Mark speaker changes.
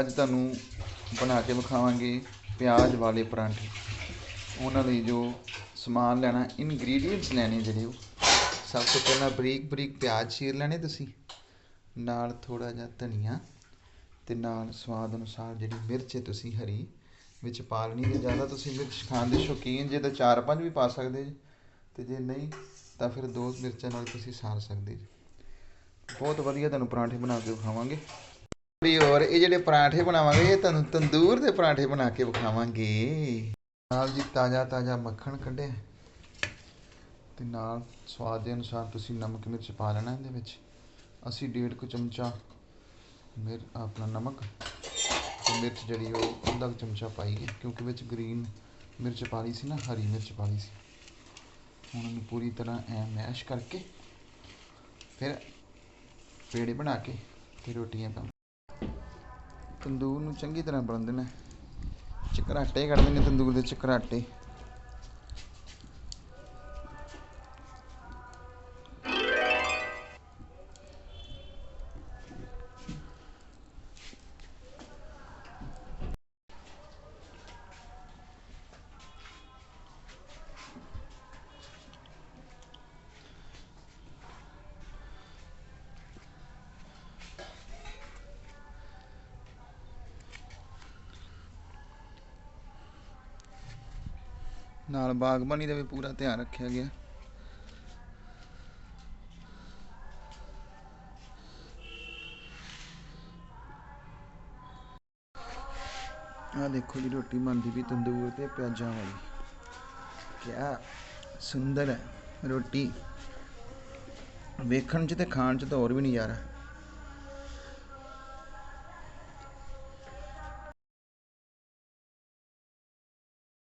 Speaker 1: ਅੱਜ ਤੁਹਾਨੂੰ ਬਣਾ ਕੇ ਵਿਖਾਵਾਂਗੇ ਪਿਆਜ਼ ਵਾਲੇ ਪਰਾਂਠੇ। ਉਹਨਾਂ ਲਈ ਜੋ ਸਮਾਨ ਲੈਣਾ ਇਨਗਰੀਡੀਅੰਟਸ ਲੈਣੇ ਜਿਹੜੇ ਉਹ। ਸਭ ਤੋਂ ਪਹਿਲਾਂ ਬਰੀਕ ਬਰੀਕ ਪਿਆਜ਼ ਚੀਰ ਲੈਣੇ ਤੁਸੀਂ। ਨਾਲ ਥੋੜਾ ਜਿਹਾ ਧਨੀਆ ਤੇ ਨਾਲ ਸਵਾਦ ਅਨੁਸਾਰ ਜਿਹੜੀ ਮਿਰਚ ਹੈ ਤੁਸੀਂ ਹਰੀ ਵਿੱਚ ਪਾ ਲੈਣੀ ਜੇ ਜ਼ਿਆਦਾ ਤੁਸੀਂ ਮਿਰਚ ਖਾਣ ਦੇ ਸ਼ੌਕੀਨ ਜੇ ਤਾਂ ਚਾਰ ਪੰਜ ਵੀ ਪਾ ਸਕਦੇ ਜੀ। ਤੇ ਜੇ ਨਹੀਂ, ਤਾਂ ਫਿਰ ਦੋ ਮਿਰਚਾਂ ਨਾਲ ਤੁਸੀਂ ਸਾਰ ਸਕਦੇ ਜੀ। ਬਹੁਤ ਵਧੀਆ ਤੁਹਾਨੂੰ ਪਰਾਂਠੇ ਬਣਾ ਕੇ ਵਿਖਾਵਾਂਗੇ। ਵੀ ਹੋਰ ਇਹ ਜਿਹੜੇ ਪਰਾਂਠੇ ਬਣਾਵਾਂਗੇ, ਇਹ ਤੁਹਾਨੂੰ ਤੰਦੂਰ ਦੇ ਪਰਾਂਠੇ ਬਣਾ ਕੇ ਵਿਖਾਵਾਂਗੇ। ਨਾਲ ਜੀ ਤਾਜ਼ਾ ਤਾਜ਼ਾ ਮੱਖਣ ਕੱਢਿਆ ਤੇ ਨਾਲ ਸਵਾਦ ਦੇ ਅਨੁਸਾਰ ਤੁਸੀਂ ਨਮਕ ਮਿਰਚ ਪਾ ਲੈਣਾ ਇਹਦੇ ਵਿੱਚ। ਅਸੀਂ ਡੇਢ ਕੁ ਚਮਚਾ ਮਿਰ, ਆਪਣਾ ਨਮਕ ਤੇ ਮਿਰਚ ਜਿਹੜੀ ਉਹ ਅੱਧਾ ਕੁ ਚਮਚਾ ਪਾਈ ਹੈ, ਕਿਉਂਕਿ ਵਿੱਚ ਗ੍ਰੀਨ ਮਿਰਚ ਪਾ ਲਈ ਸੀ ਨਾ, ਹਰੀ ਮਿਰਚ ਪਾ ਲਈ ਸੀ। ਹੁਣ ਇਹਨੂੰ ਪੂਰੀ ਤਰ੍ਹਾਂ ਐ ਮੈਸ਼ ਕਰਕੇ ਫਿਰ ਪੇੜੇ ਬਣਾ ਕੇ ਤੇ ਰੋਟੀਆਂ ਪਾ ਤੰਦੂਰ ਨੂੰ ਚੰਗੀ ਤਰ੍ਹਾਂ ਬਣਾਉਂਦੇ ਨੇ। ਚਕਰਾਟੇ ਕੱਢਦੇ ਨੇ ਤੰਦੂਰ ਦੇ ਚਕਰਾਟੇ ਨਾਲ ਬਾਗਬਾਨੀ ਦਾ ਵੀ ਪੂਰਾ ਧਿਆਨ ਰੱਖਿਆ ਗਿਆ। ਆ ਦੇਖੋ ਜੀ, ਰੋਟੀ ਬਣਦੀ ਵੀ ਤੰਦੂਰ ਤੇ ਪਿਆਜ਼ਾਂ ਵਾਲੀ। ਕਿਆ ਸੁੰਦਰ ਹੈ ਰੋਟੀ। ਵੇਖਣ ਚ ਤੇ ਖਾਣ ਚ ਤਾਂ ਹੋਰ ਵੀ ਨਜ਼ਾਰਾ।